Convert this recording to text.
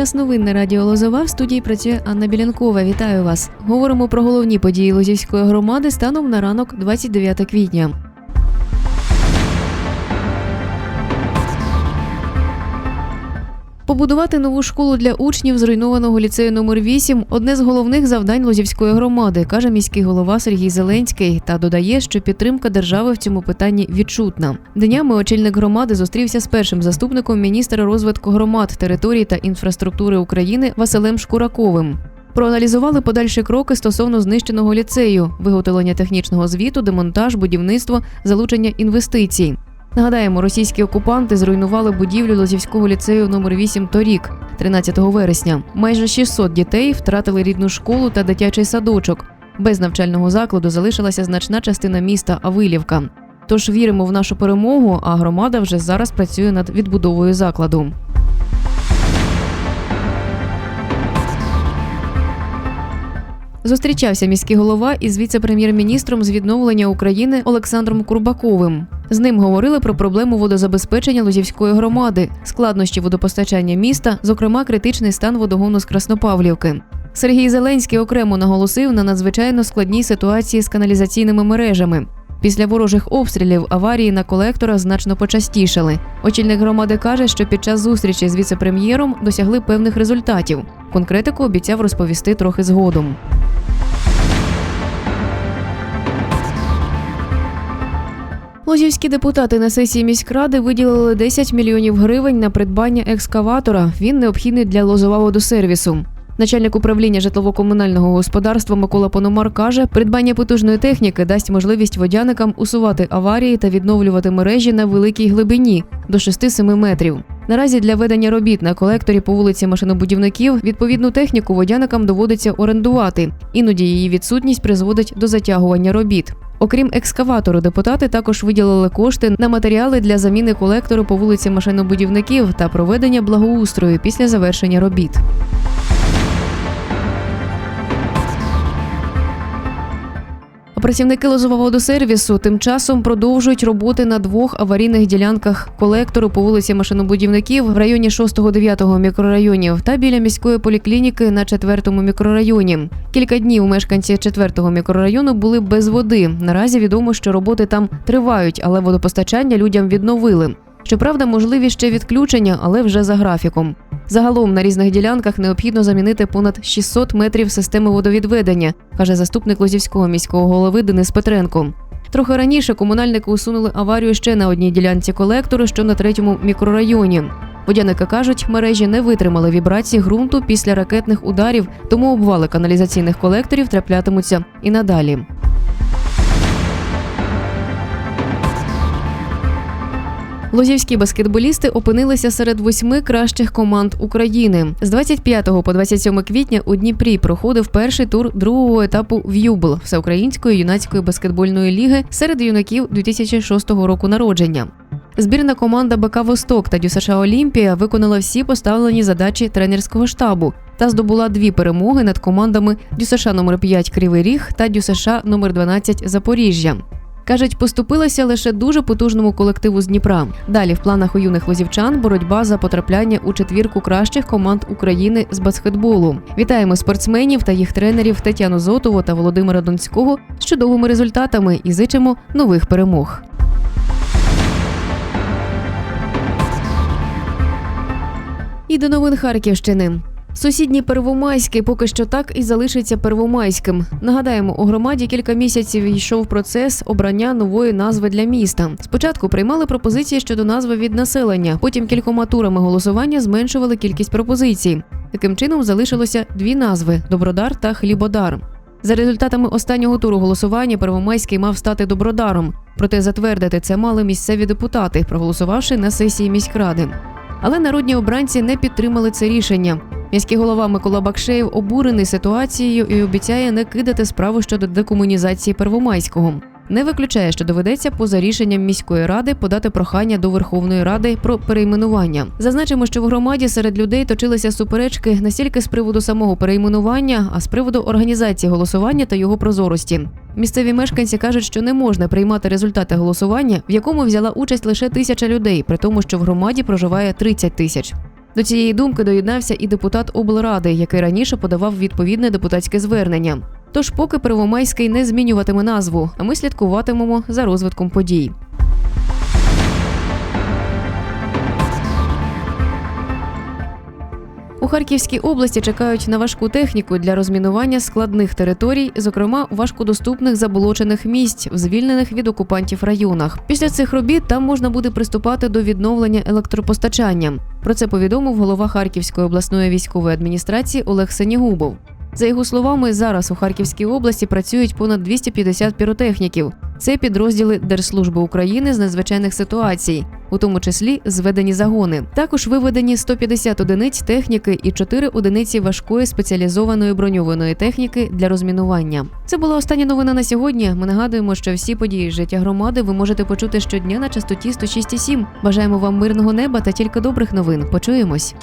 Час новин на радіо Лозова в студії працює Анна Білянкова. Вітаю вас. Говоримо про головні події Лозівської громади станом на ранок 29 квітня. Побудувати нову школу для учнів зруйнованого ліцею номер 8 – одне з головних завдань Лозівської громади, каже міський голова Сергій Зеленський та додає, що підтримка держави в цьому питанні відчутна. Днями очільник громади зустрівся з першим заступником міністра розвитку громад, територій та інфраструктури України Василем Шкураковим. Проаналізували подальші кроки стосовно знищеного ліцею, виготовлення технічного звіту, демонтаж, будівництво, залучення інвестицій. Нагадаємо, російські окупанти зруйнували будівлю Лозівського ліцею номер 8 торік, 13 вересня. Майже 600 дітей втратили рідну школу та дитячий садочок. Без навчального закладу залишилася значна частина міста Авилівка. Тож віримо в нашу перемогу, а громада вже зараз працює над відбудовою закладу. Зустрічався міський голова із віце-прем'єр-міністром з відновлення України Олександром Курбаковим. З ним говорили про проблему водозабезпечення Лузівської громади, складнощі водопостачання міста, зокрема критичний стан водогону з Краснопавлівки. Сергій Зеленський окремо наголосив на надзвичайно складній ситуації з каналізаційними мережами. Після ворожих обстрілів аварії на колекторах значно почастішали. Очільник громади каже, що під час зустрічі з віце-прем'єром досягли певних результатів. Конкретику обіцяв розповісти трохи згодом. Лозівські депутати на сесії міськради виділили 10 мільйонів гривень на придбання екскаватора. Він необхідний для лозова водосервісу. Начальник управління житлово-комунального господарства Микола Пономар каже, придбання потужної техніки дасть можливість водяникам усувати аварії та відновлювати мережі на великій глибині до 6-7 метрів. Наразі для ведення робіт на колекторі по вулиці машинобудівників відповідну техніку водяникам доводиться орендувати. Іноді її відсутність призводить до затягування робіт. Окрім екскаватору, депутати також виділили кошти на матеріали для заміни колектору по вулиці машинобудівників та проведення благоустрою після завершення робіт. Працівники лозового водосервісу тим часом продовжують роботи на двох аварійних ділянках колектору по вулиці машинобудівників в районі 6-9 мікрорайонів та біля міської поліклініки на 4-му мікрорайоні. Кілька днів мешканці 4-го мікрорайону були без води. Наразі відомо, що роботи там тривають, але водопостачання людям відновили. Щоправда, можливі ще відключення, але вже за графіком. Загалом на різних ділянках необхідно замінити понад 600 метрів системи водовідведення, каже заступник Лозівського міського голови Денис Петренко. Трохи раніше комунальники усунули аварію ще на одній ділянці колектору, що на третьому мікрорайоні. Водяники кажуть, мережі не витримали вібрації ґрунту після ракетних ударів, тому обвали каналізаційних колекторів траплятимуться і надалі. Лозівські баскетболісти опинилися серед восьми кращих команд України. З 25 по 27 квітня у Дніпрі проходив перший тур другого етапу «В'юбл» всеукраїнської юнацької баскетбольної ліги серед юнаків 2006 року народження. Збірна команда БК Восток та ДЮСШ Олімпія виконала всі поставлені задачі тренерського штабу та здобула дві перемоги над командами ДЮСШ номер 5 Кривий Ріг та ДЮСШ номер 12 Запоріжжя. Кажуть, поступилася лише дуже потужному колективу з Дніпра. Далі в планах у юних лозівчан боротьба за потрапляння у четвірку кращих команд України з баскетболу. Вітаємо спортсменів та їх тренерів Тетяну Зотову та Володимира Донського з чудовими результатами і зичимо нових перемог. І до новин Харківщини. Сусідній Первомайський поки що так і залишиться Первомайським. Нагадаємо, у громаді кілька місяців йшов процес обрання нової назви для міста. Спочатку приймали пропозиції щодо назви від населення, потім кількома турами голосування зменшували кількість пропозицій. Таким чином залишилося дві назви Добродар та Хлібодар. За результатами останнього туру голосування Первомайський мав стати добродаром, проте затвердити це мали місцеві депутати, проголосувавши на сесії міськради. Але народні обранці не підтримали це рішення. Міський голова Микола Бакшеєв обурений ситуацією і обіцяє не кидати справу щодо декомунізації Первомайського. Не виключає, що доведеться поза рішенням міської ради подати прохання до Верховної Ради про перейменування. Зазначимо, що в громаді серед людей точилися суперечки не стільки з приводу самого перейменування, а з приводу організації голосування та його прозорості. Місцеві мешканці кажуть, що не можна приймати результати голосування, в якому взяла участь лише тисяча людей, при тому, що в громаді проживає 30 тисяч. До цієї думки доєднався і депутат облради, який раніше подавав відповідне депутатське звернення. Тож, поки Первомайський не змінюватиме назву, а ми слідкуватимемо за розвитком подій. У Харківській області чекають на важку техніку для розмінування складних територій, зокрема важкодоступних заболочених місць в звільнених від окупантів районах. Після цих робіт там можна буде приступати до відновлення електропостачання. Про це повідомив голова Харківської обласної військової адміністрації Олег Сенігубов. За його словами, зараз у Харківській області працюють понад 250 піротехніків. Це підрозділи Держслужби України з надзвичайних ситуацій, у тому числі зведені загони. Також виведені 150 одиниць техніки і 4 одиниці важкої спеціалізованої броньованої техніки для розмінування. Це була остання новина на сьогодні. Ми нагадуємо, що всі події життя громади ви можете почути щодня на частоті 106,7. Бажаємо вам мирного неба та тільки добрих новин. Почуємось.